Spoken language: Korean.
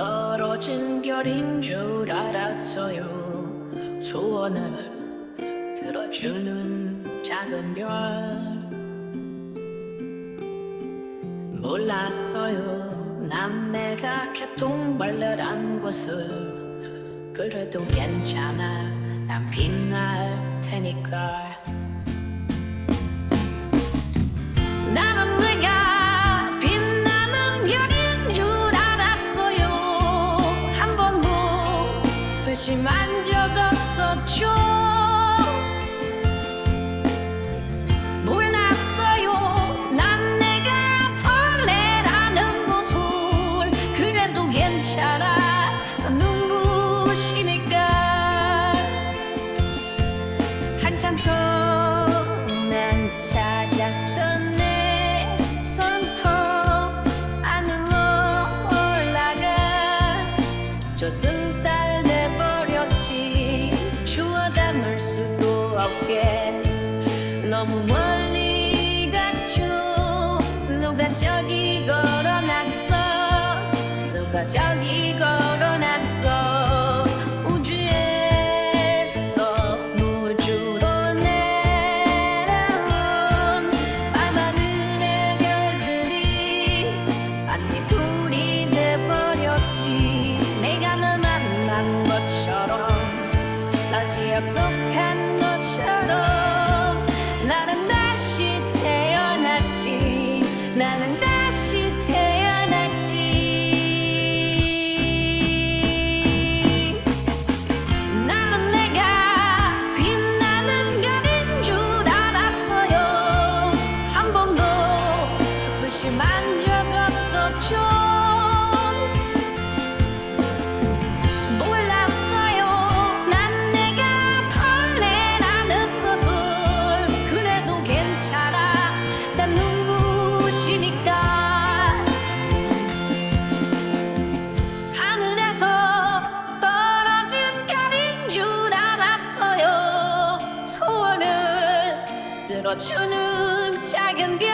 떨어진 별인 줄 알았어요. 소원을 들어주는 작은 별. 몰랐어요. 난 내가 개통벌레란 것을. 그래도 괜찮아. 난 빛날 테니까 괜찮아. 눈부시니까. 한참 동안 찾았던 내 손톱 안으로 올라가. 저승달 돼버렸지. 주워 담을 수도 없게. 너무 멀 누가 저기 걸어놨어. 우주에서 우주로 내려온 밤하늘의 별들이 반딧불이 돼버렸지. 내가 널 만난 것처럼. 날 약속한 흔들어주는 작은 별